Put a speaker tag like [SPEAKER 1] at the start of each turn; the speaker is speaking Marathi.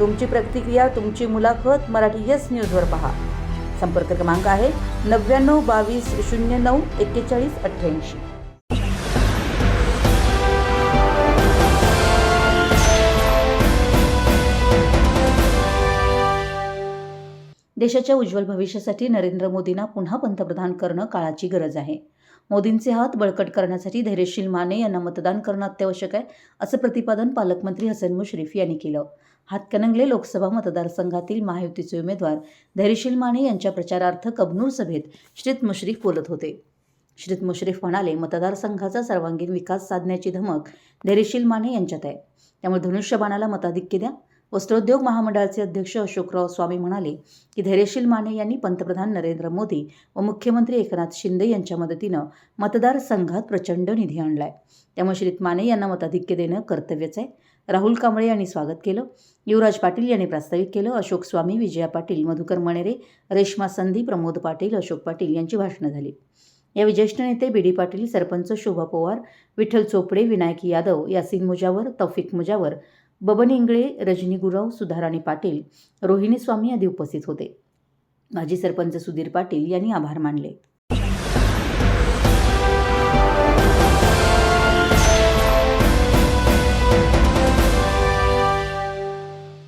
[SPEAKER 1] तुमची प्रतिक्रिया तुमची मुलाखत मराठी यस न्यूजवर पहा. संपर्क क्रमांक आहे नव्याण्णव बावीस शून्य नऊ एक्केचाळीस अठ्ठ्याऐंशी. देशाच्या उज्ज्वल भविष्यासाठी नरेंद्र मोदींना पुन्हा पंतप्रधान करणं काळाची गरज आहे. मोदींचे हात बळकट करण्यासाठी धैर्यशील माने यांना मतदान करणं अत्यावश्यक आहे असं प्रतिपादन पालकमंत्री हसन मुश्रीफ यांनी केलं. हातकणंगले लोकसभा मतदारसंघातील महायुतीचे उमेदवार धैर्यशील माने यांच्या प्रचारार्थ कबनूर सभेत श्रीत मुश्रीफ बोलत होते. श्रीत मुश्रीफ म्हणाले मतदारसंघाचा सर्वांगीण विकास साधण्याची धमक धैर्यशील माने यांच्यात आहे. त्यामुळे धनुष्यबाणाला मताधिक्य द्या. वस्त्रोद्योग महामंडळाचे अध्यक्ष अशोकराव स्वामी म्हणाले की धैर्यशील माने यांनी पंतप्रधान नरेंद्र मोदी व मुख्यमंत्री एकनाथ शिंदे यांच्या मदतीनं मतदारसंघात प्रचंड निधी आणलाय. त्यामुळे श्रीत माने यांना मताधिक्य देणं कर्तव्यच आहे. राहुल कांबळे यांनी स्वागत केलं. युवराज पाटील यांनी प्रास्ताविक केलं. अशोक स्वामी विजया पाटील मधुकर मणेरे रेश्मा संधी प्रमोद पाटील अशोक पाटील यांची भाषणं झाली. यावेळी ज्येष्ठ नेते बी डी पाटील सरपंच शोभा पवार विठ्ठल चोपडे विनायक यादव यासिन मुजावर तौफिक मुजावर बबन इंगळे रजनी गुरव सुधाराणी पाटील रोहिणी स्वामी आदी उपस्थित होते. माजी सरपंच सुधीर पाटील यांनी आभार मानले.